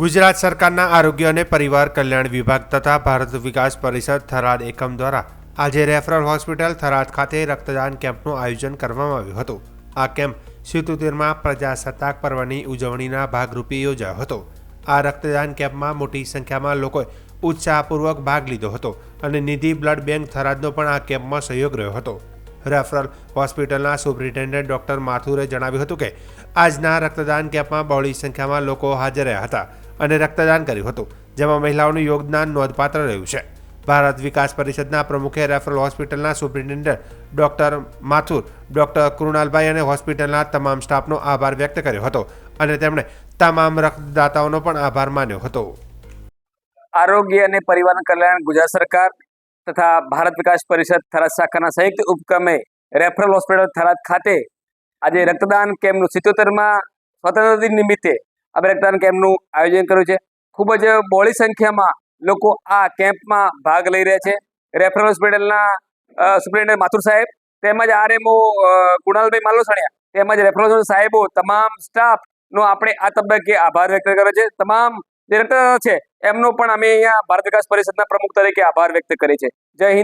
ગુજરાત સરકારના આરોગ્ય અને પરિવાર કલ્યાણ વિભાગ તથા ભારત વિકાસ પરિષદ થરાદ એકમ દ્વારા આજે રેફરલ હોસ્પિટલ થરાદ ખાતે રક્તદાન કેમ્પનું આયોજન કરવામાં આવ્યું હતું. આ કેમ્પ સિત્તોતેરમાં પ્રજાસત્તાક પર્વની ઉજવણીના ભાગરૂપે યોજાયો હતો. આ રક્તદાન કેમ્પમાં મોટી સંખ્યામાં લોકોએ ઉત્સાહપૂર્વક ભાગ લીધો હતો અને નિધિ બ્લડ બેંક થરાદનો પણ આ કેમ્પમાં સહયોગ રહ્યો હતો. રેફરલ હોસ્પિટલના સુપ્રિન્ટેન્ડન્ટ ડોક્ટર માથુરે જણાવ્યું હતું કે, આજના રક્તદાન કેમ્પમાં બહોળી સંખ્યામાં લોકો હાજર રહ્યા હતા. અને રક્તદાન કર્યું હતું, જેમાં મહિલાઓનું યોગદાન નોંધપાત્ર રહ્યું છે. ભારત વિકાસ પરિષદના પ્રમુખે રેફરલ હોસ્પિટલના સુપ્રિન્ટેન્ડન્ટ ડોક્ટર માથુર, ડોક્ટર કૃણાલભાઈ અને હોસ્પિટલના તમામ સ્ટાફનો આભાર વ્યક્ત કર્યો હતો અને તેમણે તમામ રક્તદાતાઓનો પણ આભાર માન્યો હતો. આરોગ્ય અને પરિવાર કલ્યાણ ગુજરાત સરકાર તથા ભારત વિકાસ પરિષદ થરાદ શાખાના સંયુક્ત ઉપક્રમે રેફરલ હોસ્પિટલ થરાદ ખાતે આજે રક્તદાન કેમ્પનું સિત્તોતેરમાં સ્વતંત્રતા દિન નિમિત્તે આપણે રક્તદાન કેમ્પનું આયોજન કર્યું છે. ખૂબ જ બહોળી સંખ્યામાં લોકો આ કેમ્પમાં ભાગ લઈ રહ્યા છે. રેફરલ હોસ્પિટલના સુપ્રિન્ટેન્ડન્ટ માથુર સાહેબ તેમજ આરએમઓ કુણાલભાઈ માલોસણિયા તેમજ રેફરલ સાહેબો, તમામ સ્ટાફનો આપણે આ તબક્કે આભાર વ્યક્ત કર્યો છે. તમામ જે છે એમનો પણ અમે અહીંયા ભારત વિકાસ પરિષદના પ્રમુખ તરીકે આભાર વ્યક્ત કરીએ છીએ. જય હિન્દ.